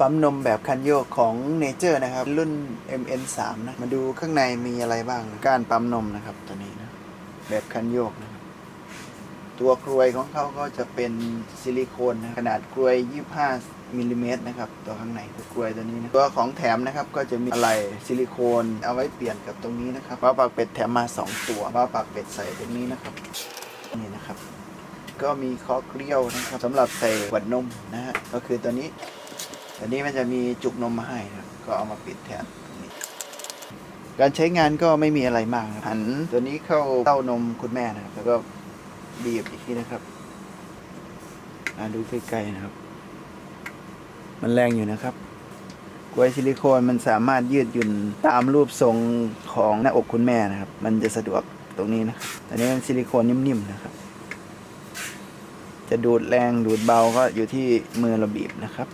ปั๊มนมแบบคันโยกของเนเจอร์นะครับ รุ่น MN3 นะ มาดูข้างในมีอะไรบ้างก้านปั๊มนมนะครับตัวนี้นะ แบบคันโยกนะครับ ตัวกรวยของเขาก็จะเป็นซิลิโคนนะขนาดกรวย 25มิลลิเมตรนะครับ ตัวข้างในคือกรวยตัวนี้นะตัวของแถมนะครับก็จะมีอะไรซิลิโคนเอาไว้เปลี่ยนกับตรงนี้นะครับฟ้าปากเป็ดแถมมา 2 ตัวฟ้าปากเป็ดใส่ตรงนี้นะครับนี่นะครับ ก็มีคอเกลียวนะครับสำหรับใส่ขวดนมนะฮะก็คือตัวนี้ ตัวนี้มันจะมีจุกนมมาให้นะครับ ก็เอามาปิดแทนตรงนี้การใช้งานก็ไม่มีอะไรมากนะครับหันตัวนี้เข้าเต้านมคุณแม่นะครับ แล้วก็บีบอีกทีนะครับอ่าดูใกล้ๆนะครับ มันแรงอยู่นะครับกล้วยซิลิโคนมันสามารถยืดหยุ่นตามรูปทรงของหน้าอกคุณแม่นะครับ มันจะสะดวกตรงนี้นะครับอันนี้มันซิลิโคนนิ่มๆนะครับ จะดูดแรงดูดเบาก็อยู่ที่มือเราบีบนะครับ